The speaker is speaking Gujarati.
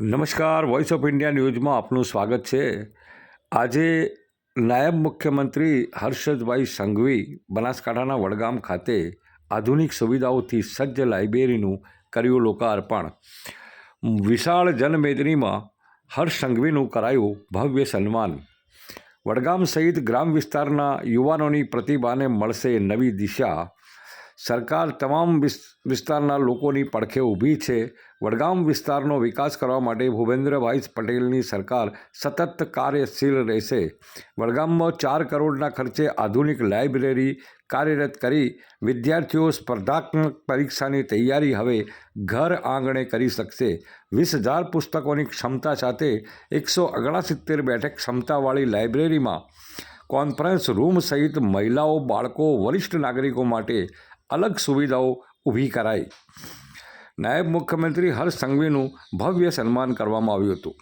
નમસ્કાર વોઇસ ઓફ ઇન્ડિયા ન્યૂઝમાં આપનું સ્વાગત છે. આજે નાયબ મુખ્યમંત્રી હર્ષદભાઈ સંઘવી બનાસકાંઠાના વડગામ ખાતે આધુનિક સુવિધાઓથી સજ્જ લાઇબ્રેરીનું કર્યું લોકાર્પણ. વિશાળ જનમેદનીમાં હર્ષ સંઘવીનું કરાયું ભવ્ય સન્માન. વડગામ સહિત ગ્રામ વિસ્તારના યુવાનોની પ્રતિભાને મળશે નવી દિશા. સરકાર તમામ વિસ્તારના લોકોની પડખે ઊભી છે. વડગામ વિસ્તારનો વિકાસ કરવા માટે ભૂપેન્દ્રભાઈ પટેલની સરકાર સતત કાર્યશીલ રહેશે. વડગામમાં ચાર કરોડના ખર્ચે આધુનિક લાઇબ્રેરી કાર્યરત કરી વિદ્યાર્થીઓ સ્પર્ધાત્મક પરીક્ષાની તૈયારી હવે ઘર આંગણે કરી શકશે. વીસ હજાર પુસ્તકોની ક્ષમતા સાથે એકસો ઓગણસિત્તેર બેઠક ક્ષમતાવાળી લાઇબ્રેરીમાં કોન્ફરન્સ રૂમ સહિત મહિલાઓ, બાળકો, વરિષ્ઠ નાગરિકો માટે અલગ સુવિધાઓ ઊભી કરાઈ. નાયબ મુખ્યમંત્રી હર્ષ સંઘવીનું ભવ્ય સન્માન કરવામાં આવ્યું હતું.